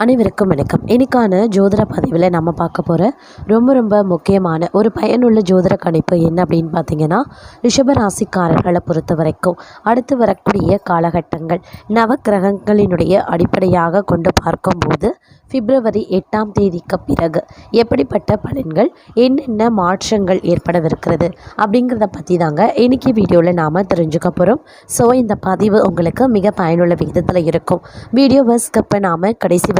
அனைவருக்கும் வணக்கம். இன்னைக்கான ஜோதிட பதிவில் நம்ம பார்க்க போகிற ரொம்ப ரொம்ப முக்கியமான ஒரு பயனுள்ள ஜோதிட கணிப்பு என்ன அப்படின்னு பார்த்தீங்கன்னா ரிஷபராசிக்காரர்களை பொறுத்த வரைக்கும் அடுத்து வரக்கூடிய காலகட்டங்கள் நவக்கிரகங்களினுடைய அடிப்படையாக கொண்டு பார்க்கும்போது பிப்ரவரி எட்டாம் தேதிக்கு பிறகு எப்படிப்பட்ட பலன்கள் என்னென்ன மாற்றங்கள் ஏற்படவிருக்கிறது அப்படிங்கிறத பற்றி தாங்க இன்னைக்கு வீடியோவில் நாம் தெரிஞ்சுக்க போகிறோம் ஸோ இந்த பதிவு உங்களுக்கு மிக பயனுள்ள விகிதத்தில் இருக்கும். வீடியோவை ஸ்கிப் நாம் கடைசி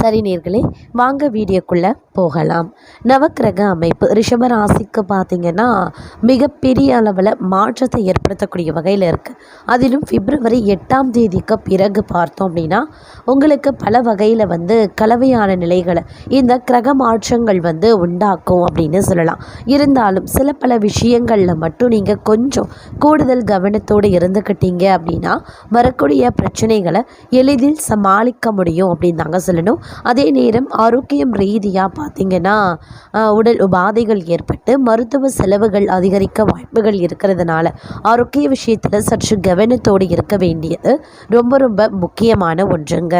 சரி நேர்களே வாங்க வீடியோக்குள்ளே போகலாம். நவக்கிரக அமைப்பு ரிஷபராசிக்கு பார்த்திங்கன்னா மிகப்பெரிய அளவில் மாற்றத்தை ஏற்படுத்தக்கூடிய வகையில் இருக்குது அதிலும் பிப்ரவரி எட்டாம் தேதிக்கு பிறகு பார்த்தோம் அப்படின்னா உங்களுக்கு பல வகையில் வந்து கலவையான நிலைகளை இந்த கிரக மாற்றங்கள் வந்து உண்டாக்கும் அப்படின்னு சொல்லலாம். இருந்தாலும் சில பல விஷயங்களில் மட்டும் நீங்கள் கொஞ்சம் கூடுதல் கவனத்தோடு இருந்துக்கிட்டீங்க அப்படின்னா வரக்கூடிய பிரச்சனைகளை எளிதில் சமாளிக்க முடியும் அப்படின்னு தாங்க சொல்லணும். அதே நேரம் ஆரோக்கியம் ரீதியாக பார்த்தீங்கன்னா உடல் உபாதைகள் ஏற்பட்டு மருத்துவ செலவுகள் அதிகரிக்க வாய்ப்புகள் இருக்கிறதுனால ஆரோக்கிய விஷயத்தில் சற்று கவனத்தோடு இருக்க வேண்டியது ரொம்ப ரொம்ப முக்கியமான ஒன்றுங்க.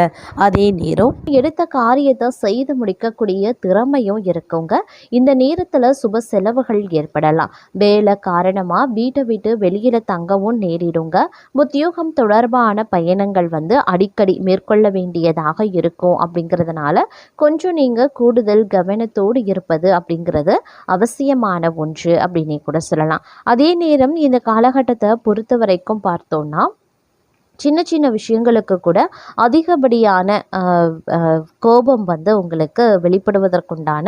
அதே நேரம் எடுத்த காரியத்தை செய்து முடிக்கக்கூடிய திறமையும் இருக்குங்க. இந்த நேரத்தில் சுப செலவுகள் ஏற்படலாம். வேலை காரணமாக வீட்டை விட்டு வெளியில் தங்கவும் நேரிடுங்க. உத்தியோகம் தொடர்பான பயணங்கள் வந்து அடிக்கடி மேற்கொள்ள வேண்டியதாக இருக்கும். அப்படிங்கிறதுனால கொஞ்சம் நீங்கள் கூடுதல் கவனத்தோடு இருப்பது அப்படிங்கிறது அவசியமான ஒன்று அப்படின்னே கூட சொல்லலாம். அதே நேரம் இந்த காலகட்டத்தை பொறுத்த வரைக்கும் பார்த்தோம்னா சின்ன சின்ன விஷயங்களுக்கு கூட அதிகப்படியான கோபம் வந்து உங்களுக்கு வெளிப்படுவதற்குண்டான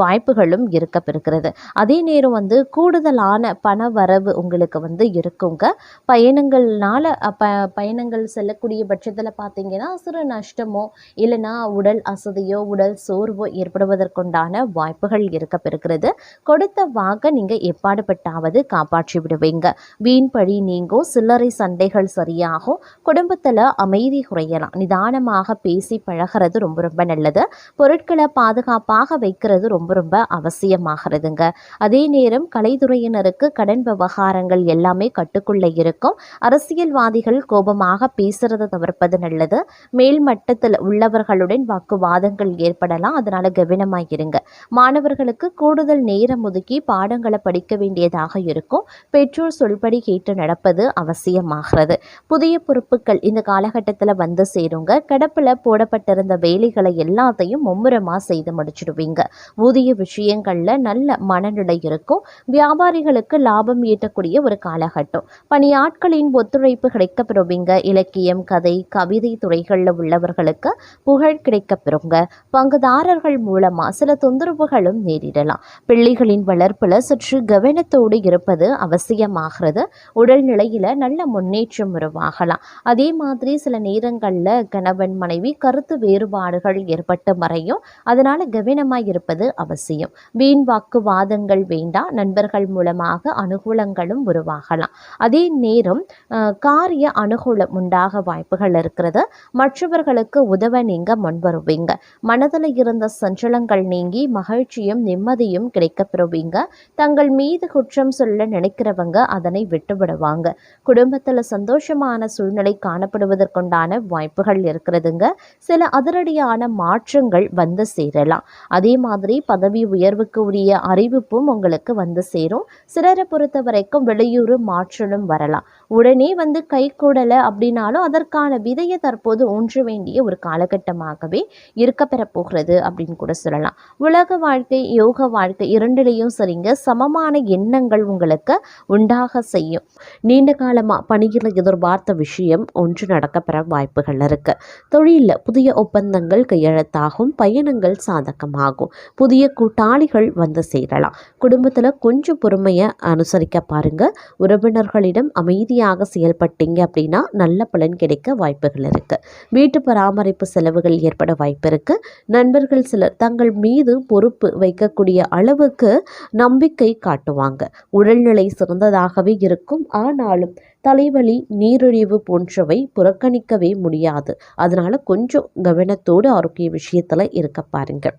வாய்ப்புகளும் இருக்கப்பெறுகிறது. அதே நேரம் வந்து கூடுதலான பண வரவு உங்களுக்கு வந்து இருக்குங்க. பயணங்கள்னால ப பயணங்கள் செல்லக்கூடிய பட்சத்தில் பார்த்தீங்கன்னா சிறு நஷ்டமோ இல்லைன்னா உடல் அசதியோ உடல் சோர்வோ ஏற்படுவதற்குண்டான வாய்ப்புகள் இருக்கப்பெறுகிறது. கொடுத்த வாக்க நீங்கள் எப்பாடுபட்டாவது காப்பாற்றி விடுவீங்க வீண் பழி நீங்கும் சில்லறை சண்டைகள் சரியாகும் குடும்பத்தில் அமைதி குறையலாம். நிதானமாக பேசி பழகிறது ரொம்ப ரொம்ப நல்லது. பொருட்களை பாதுகாப்பாக வைக்கிறது ரொம்ப ரொம்ப அவசியமாகிறதுங்க. அதே நேரம் கலைத்துறையினருக்கு கடன் விவகாரங்கள் எல்லாமே கட்டுக்குள்ளே இருக்கும். அரசியல்வாதிகள் கோபமாக பேசுறதை தவிர்ப்பது நல்லது. மேல் மட்டத்தில் உள்ளவர்களுடன் வாக்குவாதங்கள் ஏற்படலாம். அதனால் கவனமாக இருங்க. மாணவர்களுக்கு கூடுதல் நேரம் ஒதுக்கி பாடங்களை படிக்க வேண்டியதாக இருக்கும். பெற்றோர் சொல்படி கேட்டு நடப்பது அவசியமாகிறது. புதிய பொறுப்புகள் இந்த காலகட்டத்தில் வந்து சேருங்க. கிடப்பில் போடப்பட்டிருந்த வேலைகளை எல்லாத்தையும் மும்முரமாக செய்து முடிச்சிடுவீங்க. ஊதிய விஷயங்களில் நல்ல மனநிலை இருக்கும். வியாபாரிகளுக்கு லாபம் ஈட்டக்கூடிய ஒரு காலகட்டம். பணியாட்களின் ஒத்துழைப்பு கிடைக்கப்பெறுவீங்க. இலக்கியம் கதை கவிதை துறைகளில் உள்ளவர்களுக்கு புகழ் கிடைக்கப்பெறுங்க. பங்குதாரர்கள் மூலமாக சில தொந்தரவுகளும் நேரிடலாம். பிள்ளைகளின் வளர்ப்பில் சற்று கவனத்தோடு இருப்பது அவசியமாகிறது. உடல்நிலையில் நல்ல முன்னேற்றம் உருவாகலாம். அதே மாதிரி சில நேரங்களில் கணவன் மனைவி கருத்து வேறுபாடுகள் ஏற்பட்டு மறையும் அதனால் கவனமாக இருப்பது அவசியம். வீண் வாக்குவாதங்கள் வேண்டாம் நண்பர்கள் மூலமாக அனுகூலங்களும் உருவாகலாம். அதே நேரம் காரிய அனுகூலம் உண்டாக வாய்ப்புகள் இருக்கிறது. மற்றவர்களுக்கு உதவ நீங்க முன்வருவீங்க. மனதில் இருந்த சஞ்சலங்கள் நீங்கி மகிழ்ச்சியும் நிம்மதியும் கிடைக்கப்பெறுவீங்க தங்கள் மீது குற்றம் சொல்ல நினைக்கிறவங்க அதனை விட்டுவிடுவாங்க. குடும்பத்தில் சந்தோஷமான சூழ்நிலை காணப்படுவதற்குண்டான வாய்ப்புகள் இருக்கிறதுங்க. சில அதிரடியான மாற்றங்கள் வந்து சேரலாம். அதே மாதிரி பதவி உயர்வுக்கு உரிய அறிவிப்பும் உங்களுக்கு வந்து சேரும். சிலரை பொறுத்த வரைக்கும் வெளியூர் மாற்றலும் வரலாம். உடனே வந்து கை கூடலை அப்படின்னாலும் அதற்கான விதையை தற்போது ஊன்ற வேண்டிய ஒரு காலகட்டமாகவே இருக்க போகிறது அப்படின்னு கூட சொல்லலாம். உலக வாழ்க்கை யோக வாழ்க்கை இரண்டிலையும் சரிங்க. சமமான எண்ணங்கள் உங்களுக்கு உண்டாக செய்யும். நீண்ட காலமாக பணியில் எதிர்பார்த்த விஷயம் ஒன்று நடக்கப்பெற வாய்ப்புகள் இருக்கு. தொழிலில் புதிய ஒப்பந்தங்கள் கையெழுத்தாகும் பயணங்கள் சாதகமாகும். புதிய கூட்டாளிகள் வந்து சேரலாம். குடும்பத்தில் கொஞ்சம் பொறுமையை அனுசரிக்க பாருங்க. உறவினர்களிடம் அமைதியாக செயல்பட்டீங்க அப்படின்னா நல்ல பலன் கிடைக்க வாய்ப்புகள் இருக்கு. வீட்டு பராமரிப்பு செலவுகள் ஏற்பட வாய்ப்பு இருக்கு. நண்பர்கள் சிலர் தங்கள் மீது பொறுப்பு வைக்கக்கூடிய அளவுக்கு நம்பிக்கை காட்டுவாங்க. உடல்நிலை சிறந்ததாகவே இருக்கும். ஆனாலும் தலைவலி நீரிழிவு போன்றவை புறக்கணிக்கவே முடியாது. அதனால கொஞ்சம் கவனத்தோடு ஆரோக்கிய விஷயத்துல இருக்க பாருங்கள்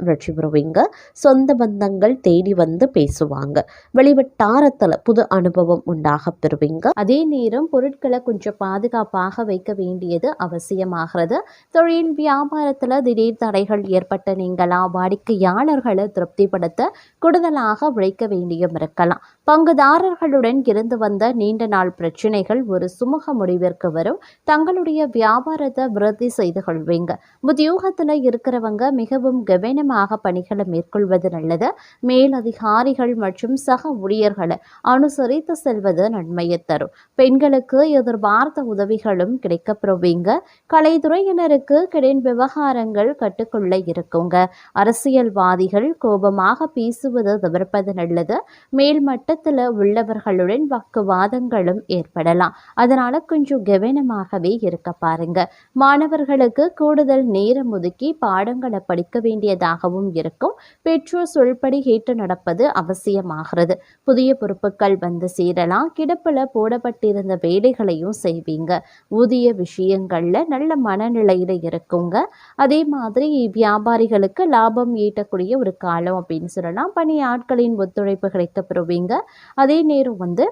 வெற்றி பெறுவீங்க சொந்த பந்தங்கள் தேடி வந்து பேசுவாங்க. வெளிவட்டாரத்தில் புது அனுபவம் உண்டாக பெறுவீங்க. அதே நேரம் பொருட்களை கொஞ்சம் பாதுகாப்பாக வைக்க வேண்டியது அவசியமாகிறது. தொழில் வியாபாரத்தில் திடீர் தடைகள் ஏற்பட்ட நீங்களா வாடிக்கையாளர்களை திருப்திப்படுத்த கூடுதலாக உழைக்க வேண்டியும் இருக்கலாம். பங்குதாரர்களுடன் இருந்து வந்த நீண்ட நாள் பிரச்சனைகள் ஒரு சுமூக முடிவிற்கு வரும். தங்களுடைய வியாபாரத்தை விருத்தி செய்து கொள்வீங்க. உத்தியோகத்தில் இருக்கிறவங்க மிகவும் கவனமாக பணிகளை மேற்கொள்வது நல்லது. மேலதிகாரிகள் மற்றும் சக ஊழியர்களை அனுசரித்து செல்வது நன்மையை தரும். பெண்களுக்கு எதிர்பார்த்த உதவிகளும் கிடைக்கப்பெறுவீங்க. கலைத்துறையினருக்கு கடன் விவகாரங்கள் கட்டுக்குள்ள இருக்குங்க. அரசியல்வாதிகள் கோபமாக பேசுவது தவிர்ப்பது நல்லது. மேல்மட்ட குடும்பத்தில் உள்ளவர்களுடன் வாக்குவாதங்களும் ஏற்படலாம். அதனால் கொஞ்சம் கவனமாகவே இருக்க பாருங்க. மாணவர்களுக்கு கூடுதல் நேரம் ஒதுக்கி பாடங்களை படிக்க வேண்டியதாகவும் இருக்கும். பெற்றோர் சொல்படி ஏற்று நடப்பது அவசியமாகிறது. புதிய பொறுப்புகள் வந்து சேரலாம். கிடப்பில் போடப்பட்டிருந்த வேலைகளையும் செய்வீங்க. ஊதிய விஷயங்களில் நல்ல மனநிலையில் இருக்குங்க. அதே மாதிரி வியாபாரிகளுக்கு லாபம் ஈட்டக்கூடிய ஒரு காலம் அப்படின்னு சொல்லலாம். பணி ஆட்களின் ஒத்துழைப்பு கிடைக்க பெறுவீங்க. அதே நேரம் வந்து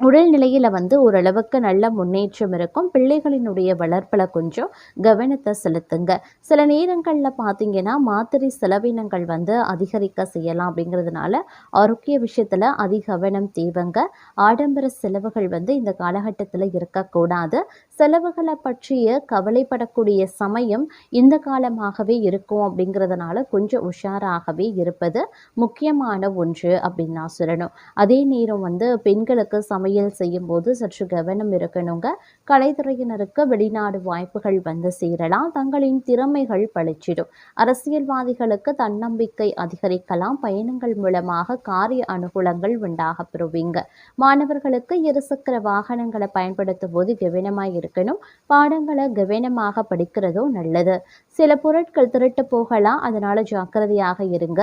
உடல்நிலையில் வந்து ஓரளவுக்கு நல்ல முன்னேற்றம் இருக்கும். பிள்ளைகளினுடைய வளர்ப்பில் கொஞ்சம் கவனத்தை செலுத்துங்க. சில நேரங்களில் பார்த்தீங்கன்னா மாத்திரை செலவினங்கள் வந்து அதிகரிக்க செய்யலாம் அப்படிங்கிறதுனால ஆரோக்கிய விஷயத்தில் அதிக கவனம் தேவைங்க. ஆடம்பர செலவுகள் வந்து இந்த காலகட்டத்தில் இருக்கக்கூடாது. செலவுகளை பற்றிய கவலைப்படக்கூடிய சமயம் இந்த காலமாகவே இருக்கும் அப்படிங்கிறதுனால கொஞ்சம் உஷாராகவே இருப்பது முக்கியமான ஒன்று அப்படின்னு நான் சொல்லணும். அதே நேரம் வந்து பெண்களுக்கு சமையல் செய்யும்போது சற்று கவனம் இருக்கணுங்க. கலைத்துறையினருக்கு வெளிநாடு வாய்ப்புகள் வந்து சேரலாம். தங்களின் திறமைகள் பளிச்சிடும். அரசியல்வாதிகளுக்கு தன்னம்பிக்கை அதிகரிக்கலாம். பயணங்கள் மூலமாக காரிய அனுகூலங்கள் உண்டாக பெறுவீங்க. மாணவர்களுக்கு இருசக்கர வாகனங்களை பயன்படுத்தும் போது கவனமாக இருக்கணும். பாடங்களை கவனமாக படிக்கிறதும் நல்லது. சில பொருட்கள் திருட்டு போகலாம். அதனால ஜாக்கிரதையாக இருங்க.